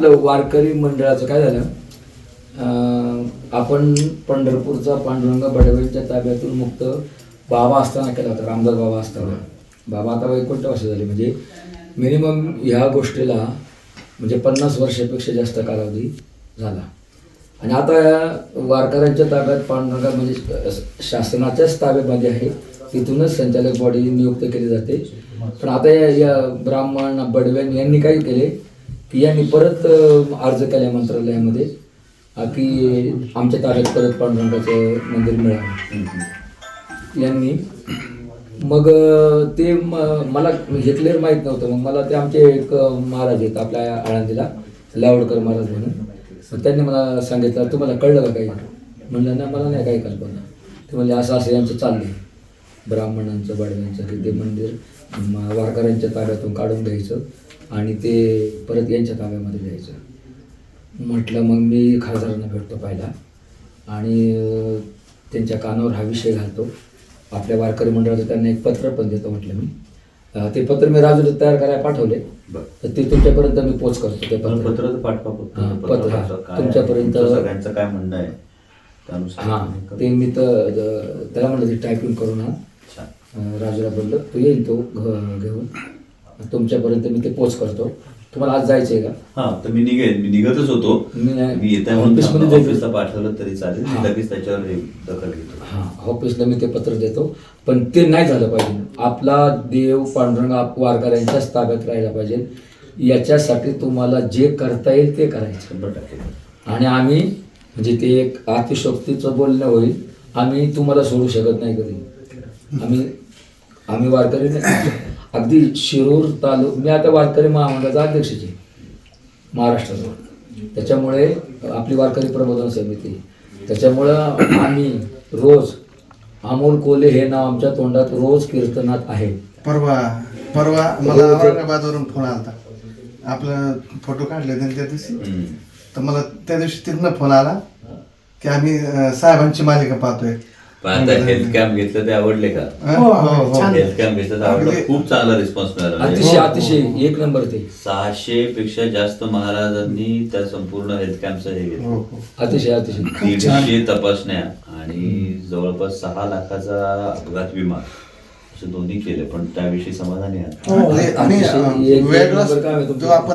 आपलं वारकरी मंडळाचं काय झालं? आपण पंढरपूरचा पांडुरंग बडवेच्या ताब्यातून मुक्त बाबा असताना केला होता रामदास बाबा असताना. बाबा आता वैकुंठ वर्ष झाले म्हणजे मिनिमम ह्या गोष्टीला म्हणजे पन्नास वर्षापेक्षा जास्त कालावधी झाला. आणि आता या वारकऱ्यांच्या ताब्यात पांडुरंगा म्हणजे शासनाच्याच ताब्यामध्ये आहे तिथूनच संचालक बॉडी नियुक्त केली जाते. पण आता या ब्राह्मण बडवेन यांनी काय केले? की यांनी परत अर्ज केला मंत्रालयामध्ये की आमच्या ताब्यात परत पांडुरंगाचं मंदिर मिळालं. यांनी मग ते म- मला हे क्लिअर माहीत नव्हतं. मग मला ते आमचे एक महाराज आहेत आपल्या आळंदीला लावडकर महाराज म्हणून. त्यांनी मला सांगितलं तुम्हाला कळलं का काही? म्हणलं ना मला नाही काही कल्पना. ते म्हणजे असं असं यांचं चाललंय. ब्राह्मणांचं बडव्यांचं की ते मंदिर वारकऱ्यांच्या ताब्यातून काढून घ्यायचं आणि ते परत यांच्या ताब्यामध्ये द्यायचं म्हटलं मग मी खासदारांना भेटतो पहिला आणि त्यांच्या कानावर हा विषय घालतो. आपल्या वारकरी मंडळाचं त्यांना एक पत्र पण देतो म्हटलं मी. ते पत्र मी राजूला तयार करायला पाठवले. तर ते तुमच्यापर्यंत मी पोच करतो ते पत्र. पत्र? तुमच्यापर्यंत- काय म्हणणं आहे? त्यानुसार हां. ते मी तर त्याला म्हणलं ते टायपिंग करून हा राजूला बोललो तो येईल तो घेऊन. तुमच्यापर्यंत मी ते पोच करतो. तुम्हाला आज जायचं आहे का? हा तर मी निघेन. मी निघतच होतो. मी नाही- मी येत्या म्हणून ऑफिसमध्ये थांबलो. जायचं. ऑफिसला पाठवलं तरी चालेल. मी लगेच त्याच्यावर हे दखल घेतो. हां ऑफिसला मी ते पत्र देतो. पण ते नाही झालं पाहिजे. आपला देव पांडुरंग आप- वारकऱ्यांच्याच ताब्यात राहिला पाहिजे. याच्यासाठी तुम्हाला जे करता येईल ते करायचं. शंभर टक्के. आणि आम्ही म्हणजे ते एक अतिशोक्तीचं बोलणं होईल. आम्ही तुम्हाला सोडू शकत नाही कधी. आम्ही आम्ही वारकरी अगदी शिरूर तालुक मी आता वारकरी महामंडळाचा अध्यक्षच महाराष्ट्राचा त्याच्यामुळे आपली वारकरी प्रबोधन समिती. त्याच्यामुळं आम्ही रोज अमोल कोले हे नाव आमच्या तोंडात रोज कीर्तनात आहे. परवा परवा मला औरंगाबादवरून फोन आला आपलं फोटो काढले होते ना त्या दिवशी. तर मला त्या दिवशी तिथनं फोन आला की आम्ही साहेबांची मालिका पाहतोय. पण आता हेल्थ कॅम्प घेतलं ते आवडले का? हं? हो, हो. हेल्थ कॅम्प घेतलं तर आवडलं. खूप चांगला रिस्पॉन्स मिळाला. अतिशय म्हणजे अतिशय. एक नंबर ते. सहाशे पेक्षा जास्त महाराजांनी त्या संपूर्ण हेल्थ कॅम्पचं हे हो, घेतलं. हो. अतिशय अतिशय. दीडशे तपासण्या आणि जवळपास सहा लाखाचा अपघात विमा. असे दोन्ही केले पण त्याविषयी समाधानी आहात. आणि- आणि अतिशय एक- एक वेगळं नंबर काम आहे तुमचं. जो आपण